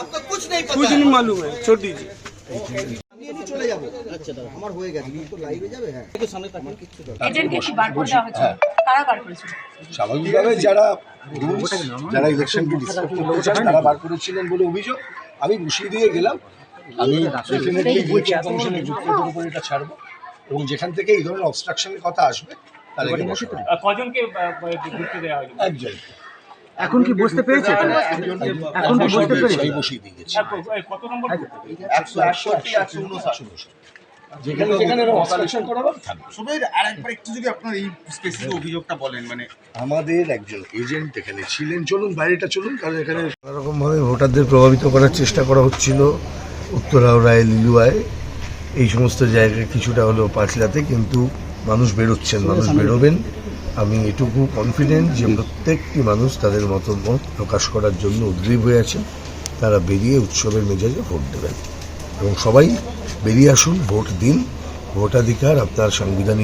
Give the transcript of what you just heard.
आपको कुछ नहीं कुछ पता नहीं मालूम है छोटी जी নিয়ে নিয়ে চলে যাবো আচ্ছা দাদা আমার হয়ে গেছে কিন্তু লাইভে যাবে হ্যাঁ আমার কিচ্ছু দরকার নেই। এজেন্টকে কি বার করে দেওয়া হয়েছিল কারা বার করেছিল স্বাভাবিকভাবে যারা rules, যারা ইলেকশনকে ডিস্টার্ব করেছেন তারা বার করেছিলেন বলে অভিযোগ আমি বসিয়ে দিয়ে গেলাম আমি ডেফিনেটলি ইলেকশন কমিশনের যুক্তির উপর এটা ছাড়বো এবং যেখান থেকে এই ধরনের অবস্ট্রাকশনের কথা আসবে তার আগে বসাবো। আহ, কজনকে আহ, ঘুরতে দেওয়া হয়েছে একজন এখন কি বুঝতে পেরেছে? এখন কি বুঝতে পেরেছে? বসিয়ে দিয়ে গেছি কত নম্বর উনষাট। যেখানে যেখানে অবস্ট্রাকশন করা হবে থাকবে শুধু আর একবার একটু যদি আপনার এই স্পেসিফিক অভিযোগটা বলেন মানে আমাদের একজন এজেন্ট এখানে ছিলেন। চলুন বাইরেটা চলুন কারণ এখানে নানারকমভাবে ভোটারদের প্রভাবিত করার চেষ্টা করা হচ্ছিল উত্তর হাওড়ায় লিলুয়ায়। এই সমস্ত জায়গায় কিছুটা হলেও পাঁচলাতে কিন্তু মানুষ বেরোচ্ছেন মানুষ বেরোবেন। আমি এটুকু কনফিডেন্ট যে প্রত্যেকটি মানুষ তাদের মতামত প্রকাশ করার জন্য উদ্গ্রীব হয়ে আছেন তারা বেরিয়ে উৎসবের মেজাজে ভোট দেবেন। এবং সবাই বেরিয়ে আসুন, ভোট দিন। ভোটাধিকার আপনার সাংবিধানিক